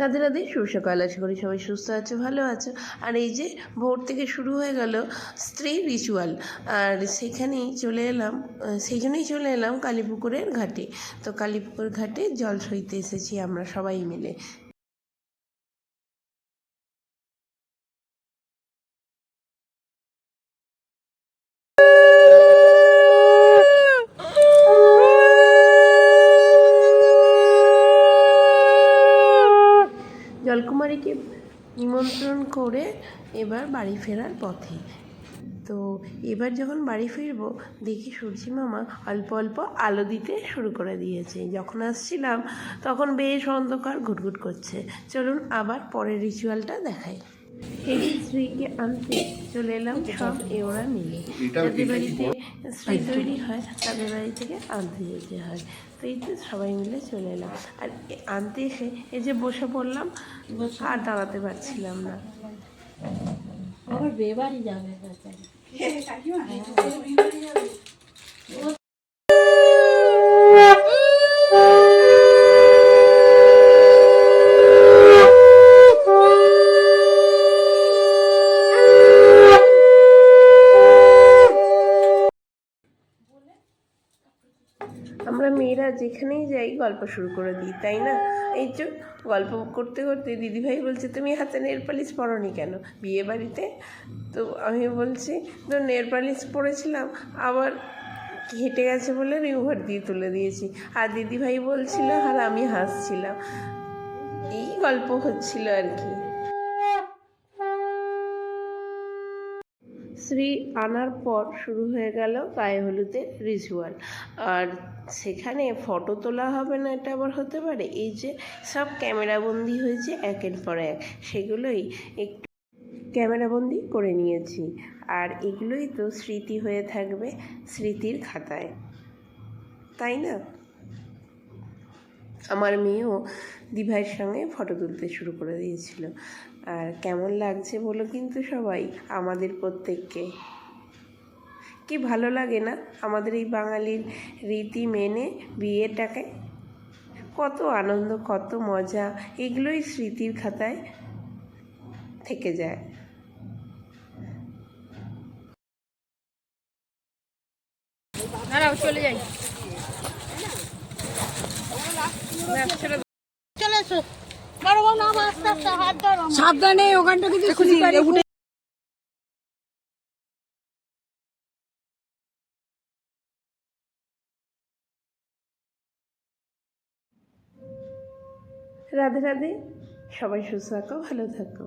রাধে রাধে, শুভ সকাল। আশা করি সবাই সুস্থ আছো, ভালো আছো। আর এই যে ভোর থেকে শুরু হয়ে গেল স্ত্রী রিচুয়াল আর সেখানেই চলে এলাম সেই জন্যই চলে এলাম কালীপুকুরের ঘাটে। তো কালীপুকুর ঘাটে জল সইতে এসেছি আমরা সবাই মিলে। জলকুমারীকে নিমন্ত্রণ করে এবার বাড়ি ফেরার পথে। তো এবার যখন বাড়ি ফিরব, দেখি সূর্যি মামা অল্প অল্প আলো দিতে শুরু করে দিয়েছে। যখন আসছিলাম, তখন বেশ অন্ধকার ঘুটঘুট করছে। চলুন আবার পরের রিচুয়ালটা দেখাই। এই স্ত্রীকে আনতে চলে এলাম সব এ ওরা মিলে। যাদের বাড়িতে স্ত্রী তৈরি হয় তাদের বাড়ি থেকে আনতে যেতে হয়। তো এই তো সবাই মিলে চলে এলাম। আর আনতে এসে এই যে বসে পড়লাম আর দাঁড়াতে পারছিলাম না। আবার বিয়ে বাড়ি যাবে। আমরা মেয়েরা যেখানেই যাই গল্প শুরু করে দিই, তাই না? এই যে গল্প করতে করতে দিদিভাই বলছে, তুমি হাতে নেল পালিশ পরনি কেন? বিয়ে বাড়িতে? তো আমি বলছি, তো নেল পালিশ পরেছিলাম, আবার হেঁটে গেছে বলে রিউভার দিয়ে তুলে দিয়েছি। আর দিদিভাই বলছিল, আর আমি হাসছিলাম। এই গল্প হচ্ছিল আর কি। শ্রী আনার পর শুরু হয়ে গেল গায়ে হলুদের রিচুয়াল আর সেখানে ফটো তোলা হবে না, এটা আবার হতে পারে? এই যে সব ক্যামেরাবন্দি হয়েছে একের পর এক। সেগুলোই একটু ক্যামেরাবন্দি করে নিয়েছি। আর এগুলোই তো স্মৃতি হয়ে থাকবে স্মৃতির খাতায়। তাই না? আমার মেয়েও দিভাইয়ের সঙ্গে ফটো তুলতে শুরু করে দিয়েছিল। আর কেমন লাগছে বলো কিন্তু সবাই, আমাদের প্রত্যেককে। কি ভালো লাগে না আমাদের এই বাঙালির রীতি মেনে বিয়েটাকে? কত আনন্দ, কত মজা, এগুলোই স্মৃতির খাতায় থেকে যায়। চলে যাই। চলে এসো। বড় বড় নাম আস্তে আস্তে হাত ধরো সাবধানে ওখানটা কিছু রাধে রাধে সবাই সুস্থ থাকো ভালো থাকো।